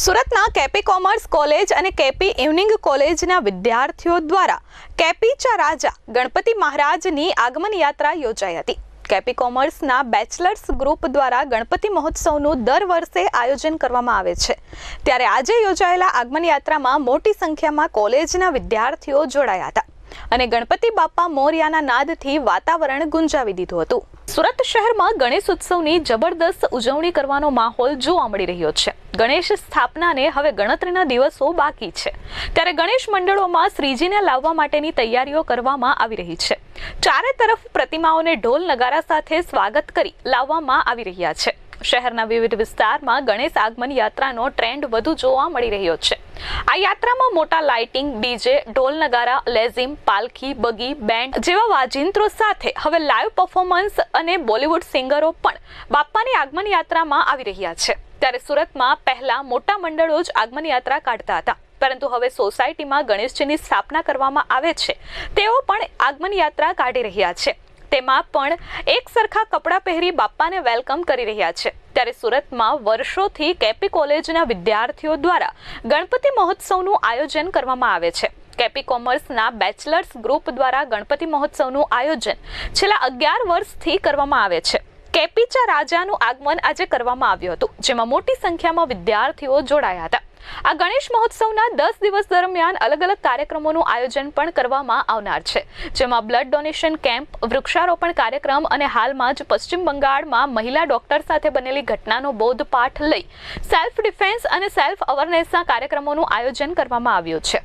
સુરતના KP commerce college અને KP evening કોલેજના વિદ્યાર્થીઓ દ્વારા કેપીચા રાજા ગણપતિ મહારાજની આગમન યાત્રા યોજાઈ હતી. કેપી કોમર્સના બેચલર્સ ગ્રુપ દ્વારા ગણપતિ મહોત્સવનું દર વર્ષે આયોજન કરવામાં આવે છે. ત્યારે આજે યોજાયેલા આગમન યાત્રામાં મોટી સંખ્યામાં કોલેજના વિદ્યાર્થીઓ જોડાયા હતા. અને ગણપતિ બાપ્પા મોર્યાના નાદથી વાતાવરણ ગુંજાવી દીધું હતું. સુરત શહેરમાં ગણેશ ઉત્સવની જબરદસ્ત ઉજવણી કરવાનો માહોલ જોવા મળી રહ્યો છે. ગણેશ સ્થાપનાને હવે ગણતરીના દિવસો બાકી છે. ત્યારે ગણેશ મંડળોમાં શ્રીજીને લાવવા માટેની તૈયારીઓ કરવામાં આવી રહી છે. ચારે તરફ પ્રતિમાઓને ઢોલ નગારા સાથે સ્વાગત કરી લાવવામાં આવી રહ્યા છે. શહેરના વિવિધ વિસ્તારમાં ગણેશ આગમન યાત્રાનો ટ્રેન્ડ વધુ જોવા મળી રહ્યો છે. આ યાત્રામાં મોટા લાઇટિંગ, ડીજે, ઢોલ નગારા, લેઝિમ, પાલખી, બગી, બેન્ડ જેવા વાજિંત્રો સાથે હવે લાઈવ પરફોર્મન્સ અને બોલિવૂડ સિંગરો પણ બાપ્પાની આગમન યાત્રામાં આવી રહ્યા છે. ત્યારે સુરતમાં પહેલા મોટા મંડળો જ આગમન યાત્રા કાઢતા હતા. પરંતુ હવે સોસાયટીમાં ગણેશજીની સ્થાપના કરવામાં આવે છે. તેઓ પણ આગમન યાત્રા કાઢી રહ્યા છે. તેમાં પણ એક સરખા કપડાં પહેરી બાપ્પાને વેલકમ કરી રહ્યા છે. ત્યારે સુરતમાં વર્ષોથી કેપી કોલેજના વિદ્યાર્થીઓ દ્વારા ગણપતિ મહોત્સવનું આયોજન કરવામાં આવે છે. કેપી કોમર્સના બેચલર્સ ગ્રુપ દ્વારા ગણપતિ મહોત્સવનું આયોજન છેલ્લા અગિયાર વર્ષથી કરવામાં આવે છે. કેપીચા રાજાનું આગમન આજે કરવામાં આવ્યું હતું, જેમાં મોટી સંખ્યામાં વિદ્યાર્થીઓ જોડાયા હતા. આ ગણેશ મહોત્સવના દસ દિવસ દરમિયાન અલગ અલગ કાર્યક્રમોનું આયોજન પણ કરવામાં આવનાર છે. જેમાં બ્લડ ડોનેશન કેમ્પ, વૃક્ષારોપણ કાર્યક્રમ અને હાલમાં જ પશ્ચિમ બંગાળમાં મહિલા ડોક્ટર સાથે બનેલી ઘટનાનો બોધપાઠ લઈ સેલ્ફ ડિફેન્સ અને સેલ્ફ અવેરનેસના કાર્યક્રમોનું આયોજન કરવામાં આવ્યું છે.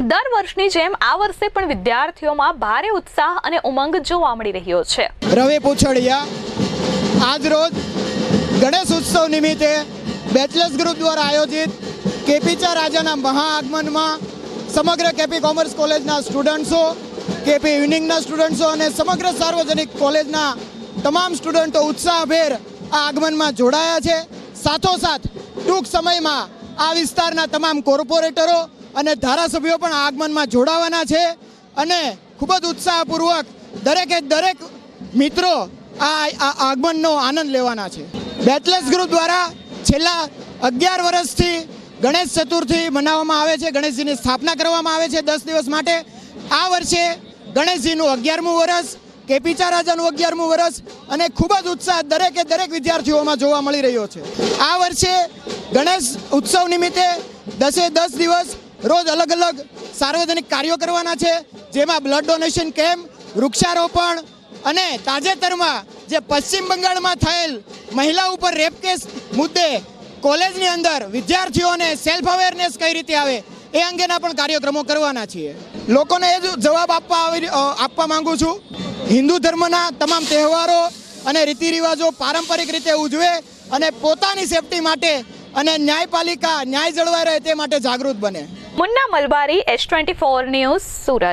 દર વર્ષની જેમ આ વર્ષે પણ વિદ્યાર્થીઓમાં ભારે ઉત્સાહ અને ઉમંગ જોવા મળી રહ્યો છે. રવિ પૂછડિયા, આજ રોજ ગણેશ ઉત્સવ નિમિત્તે બેચલર્સ ગ્રુપ દ્વારા આયોજિત કેપીચા રાજાના મહાઆગમનમાં સમગ્ર કેપી કોમર્સ કોલેજના સ્ટુડન્ટ્સો, કેપી ઇવનિંગના સ્ટુડન્ટ્સો અને સમગ્ર સાર્વજનિક કોલેજના તમામ સ્ટુડન્ટો ઉત્સાહભેર આ આગમનમાં જોડાયા છે. સાથોસાથ ટૂંક સમયમાં આ વિસ્તારના તમામ કોર્પોરેટરો અને ધારાસભ્યો પણ આ આગમનમાં જોડાવાના છે અને ખૂબ જ ઉત્સાહપૂર્વક દરેકે દરેક મિત્રો આ આગમનનો આનંદ લેવાના છે. બેટલેસ ગ્રુપ દ્વારા છેલ્લા અગિયાર વર્ષથી ગણેશ ચતુર્થી મનાવવામાં આવે છે, ગણેશજીની સ્થાપના કરવામાં આવે છે દસ દિવસ માટે. આ વર્ષે ગણેશજીનું અગિયારમું વર્ષ કેપીચા રાજાનું અગિયારમું વર્ષ અને ખૂબ જ ઉત્સાહ દરેકે દરેક વિદ્યાર્થીઓમાં જોવા મળી રહ્યો છે. આ વર્ષે ગણેશ ઉત્સવ નિમિત્તે દસે દસ દિવસ રોજ અલગ અલગ સાર્વજનિક કાર્યો કરવાના છે, જેમાં બ્લડ ડોનેશન કેમ્પ, વૃક્ષારોપણ અને તાજેતરમાં જે પશ્ચિમ બંગાળમાં થયેલ મહિલા ઉપર રેપ કેસ મુદ્દે કોલેજની અંદર વિદ્યાર્થીઓને સેલ્ફ અવેરનેસ કઈ રીતે આવે એ અંગેના પણ કાર્યક્રમો કરવાના છીએ. લોકોને એ જ જવાબ આપવા આપવા માંગુ છું. હિન્દુ ધર્મના તમામ તહેવારો અને રીતિ રિવાજો પારંપરિક રીતે ઉજવે અને પોતાની સેફટી માટે અને ન્યાયપાલિકા ન્યાય જળવાઈ રહે તે માટે જાગૃત બને. Munna Malbari S twenty four news Surat.